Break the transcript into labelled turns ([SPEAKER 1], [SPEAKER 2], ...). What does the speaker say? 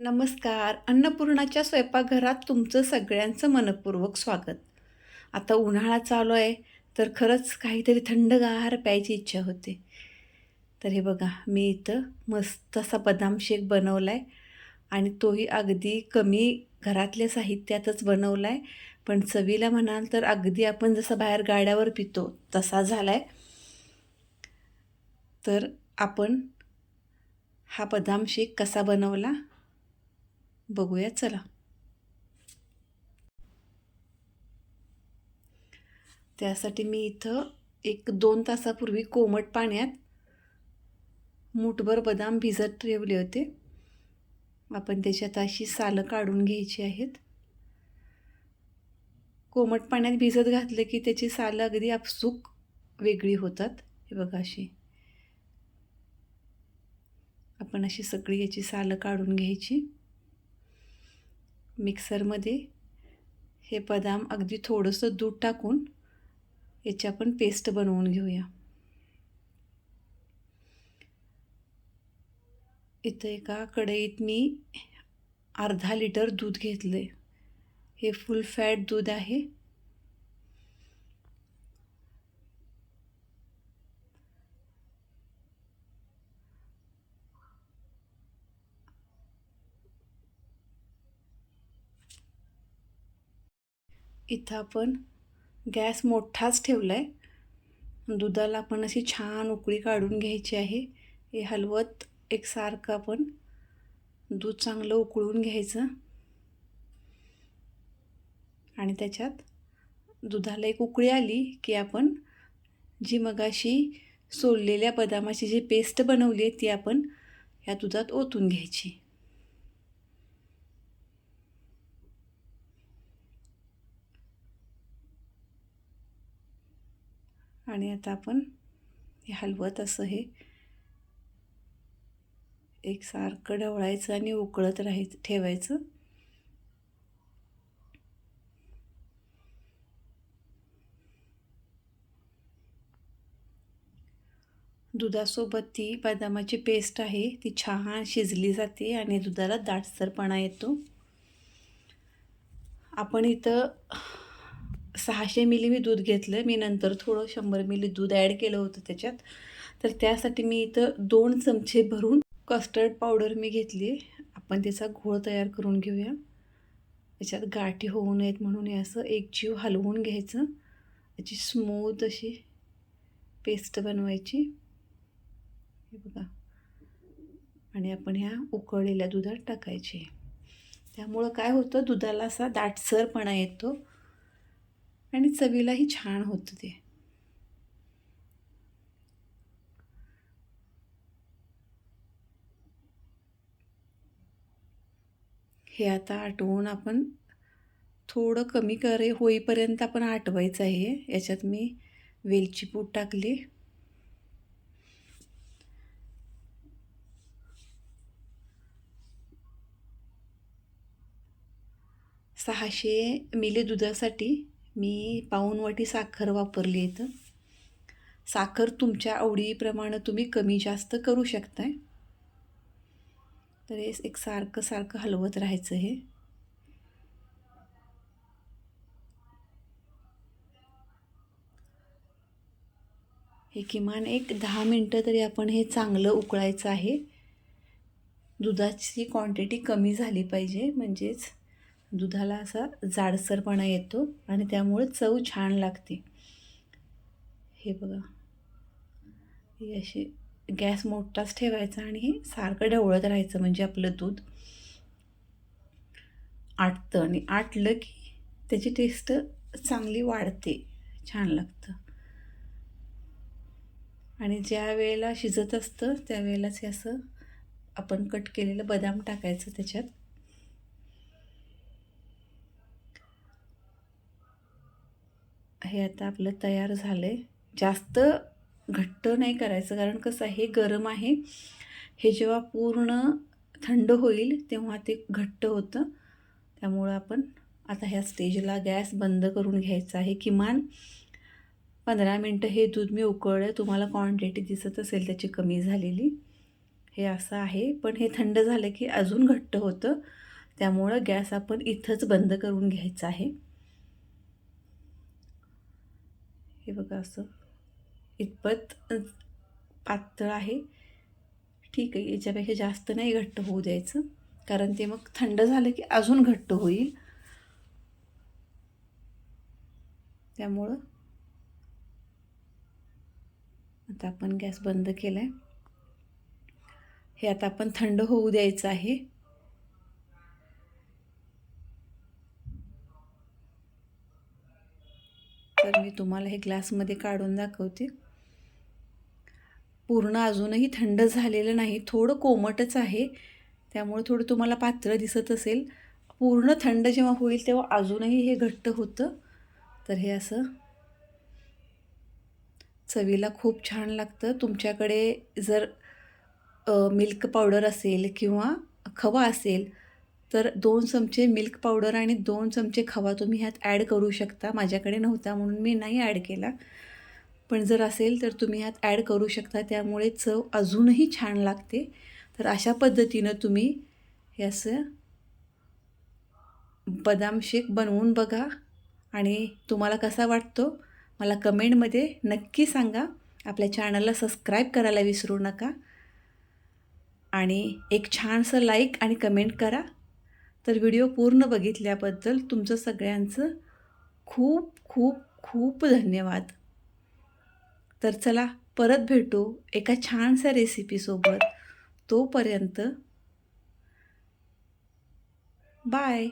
[SPEAKER 1] नमस्कार. अन्नपूर्णाच्या स्वयंपाकघरात तुमचं सगळ्यांचं मनपूर्वक स्वागत. आता उन्हाळा चालू आहे तर खरंच काहीतरी थंडगार प्यायची इच्छा होते. तर हे बघा मी इथं मस्त असा बदाम शेक बनवला आहे आणि तोही अगदी कमी घरातल्या साहित्यातच बनवला आहे पण चवीला म्हणाल तर अगदी आपण जसं बाहेर गाड्यावर पितो तसा झाला आहे तर आपण हा बदाम शेक कसा बनवला? बघूया चला. त्यासाठी मी इथं एक दोन तासापूर्वी कोमट पाण्यात मूठभर बदाम भिजत ठेवले होते. आपण त्याच्यात अशी सालं काढून घ्यायची आहेत. कोमट पाण्यात भिजत घातलं की त्याची सालं अगदी आपसूक वेगळी होतात. हे बघा अशी. आपण अशी सगळी याची सालं काढून घ्यायची. मिक्सरमध्ये हे बदाम अगदी थोडंसं दूध टाकून याची आपण पेस्ट बनवून घेऊया. इथं एका कढईत मी अर्धा लिटर दूध घेतलं आहे हे फुल फॅट दूध आहे. इथं आपण गॅस मोठाच ठेवला आहे दुधाला आपण अशी छान उकळी काढून घ्यायची आहे. हे हलवत एकसारखं आपण दूध चांगलं उकळून घ्यायचं. आणि त्याच्यात दुधाला एक उकळी आली की आपण जी मगाशी सोललेल्या बदामाची जी पेस्ट बनवली आहे ती आपण या दुधात ओतून घ्यायची. आणि आता आपण हे हलवत असं हे एक सारखं ढवळायचं आणि उकळत राहायचं ठेवायचं. दुधासोबत ती बदामाची पेस्ट आहे ती छान शिजली जाते आणि दुधाला दाटसरपणा येतो. आपण इथं सहाशे मिली मी दूध घेतलं मी नंतर थोडं शंभर मिली दूध ॲड केलं होतं त्याच्यात. तर त्यासाठी मी इथं दोन चमचे भरून कस्टर्ड पावडर मी घेतली. आपण त्याचा घोळ तयार करून घेऊया. त्याच्यात गाठी होऊ नयेत म्हणून हे असं एक जीव हलवून घ्यायचं. त्याची स्मूथ अशी पेस्ट बनवायची. हे बघा. आणि आपण ह्या उकळलेल्या दुधात टाकायची. त्यामुळं काय होतं? दुधाला असा दाटसरपणा येतो. आणि चवीलाही छान होतं ते. हे आता आटवून आपण थोडं कमी करे होईपर्यंत आपण आटवायचं आहे. याच्यात मी वेलची पूड टाकली. सहाशे मिली दुधासाठी मी पाऊनवाटी साखर वापरली आहे इथं. साखर तुमच्या आवडीप्रमाणे तुम्ही कमी जास्त करू शकताय. तर हे एक सारखं सारखं हलवत राहायचं हे. हे किमान एक दहा मिनटं तरी आपण हे चांगलं उकळायचं आहे. दुधाची क्वांटिटी कमी झाली पाहिजे म्हणजेच दुधाला असा जाडसरपणा येतो आणि त्यामुळे चव छान लागते. हे बघा. ही अशी गॅस मोठाच ठेवायचा आणि हे सारखं ढवळत राहायचं म्हणजे आपलं दूध. आटतं आणि आटलं की त्याची टेस्ट चांगली वाढते. छान लागतं. आणि ज्या वेळेला शिजत असतं त्यावेळेलाच हे असं आपण कट केलेलं बदाम टाकायचं त्याच्यात. हे आता आपलं तयार झालं आहे जास्त घट्ट नाही करायचं कारण कसं आहे गरम आहे. हे जेव्हा पूर्ण थंड होईल तेव्हा ते घट्ट होतं. त्यामुळं आपण आता ह्या स्टेजला गॅस बंद करून घ्यायचा आहे. किमान पंधरा मिनटं हे दूध मी उकळलं तुम्हाला क्वांटिटी दिसत असेल त्याची कमी झालेली. हे असं आहे पण हे थंड झालं की अजून घट्ट होतं. त्यामुळं गॅस आपण इथंच बंद करून घ्यायचं आहे. हे बघा असं. इतपत पातळ आहे. ठीक आहे याच्यापेक्षा जास्त नाही घट्ट होऊ द्यायचं. कारण ते मग थंड झालं की अजून घट्ट होईल. त्यामुळं आता आपण गॅस बंद केला आहे हे आता आपण थंड होऊ द्यायचं आहे. तर मी तुम्हाला हे ग्लासमध्ये काढून दाखवते. पूर्ण अजूनही थंड झालेलं नाही थोडं कोमटच आहे. त्यामुळे थोडं तुम्हाला पात्र दिसत असेल. पूर्ण थंड जेव्हा होईल तेव्हा अजूनही हे घट्ट होतं. तर हे असं चवीला खूप छान लागतं. तुमच्याकडे जर मिल्क पावडर असेल किंवा खवा असेल तर दोन चमचे मिल्क पावडर आणि दोन चमचे खवा तुम्ही ह्यात ॲड करू शकता. माझ्याकडे नव्हता म्हणून मी नाही ॲड केला. पण जर असेल तर तुम्ही ह्यात ॲड करू शकता. त्यामुळे चव अजूनही छान लागते. तर अशा पद्धतीनं तुम्ही याचं असं बदाम शेक बनवून बघा. आणि तुम्हाला कसा वाटतो मला कमेंटमध्ये नक्की सांगा. आपल्या चॅनलला सबस्क्राईब करायला विसरू नका. आणि एक छानसं लाईक आणि कमेंट करा. तर व्हिडिओ पूर्ण बघितल्याबद्दल तुमचं सगळ्यांचं खूप खूप खूप धन्यवाद. तर चला परत भेटू एका छानशा रेसिपीसोबत तोपर्यंत बाय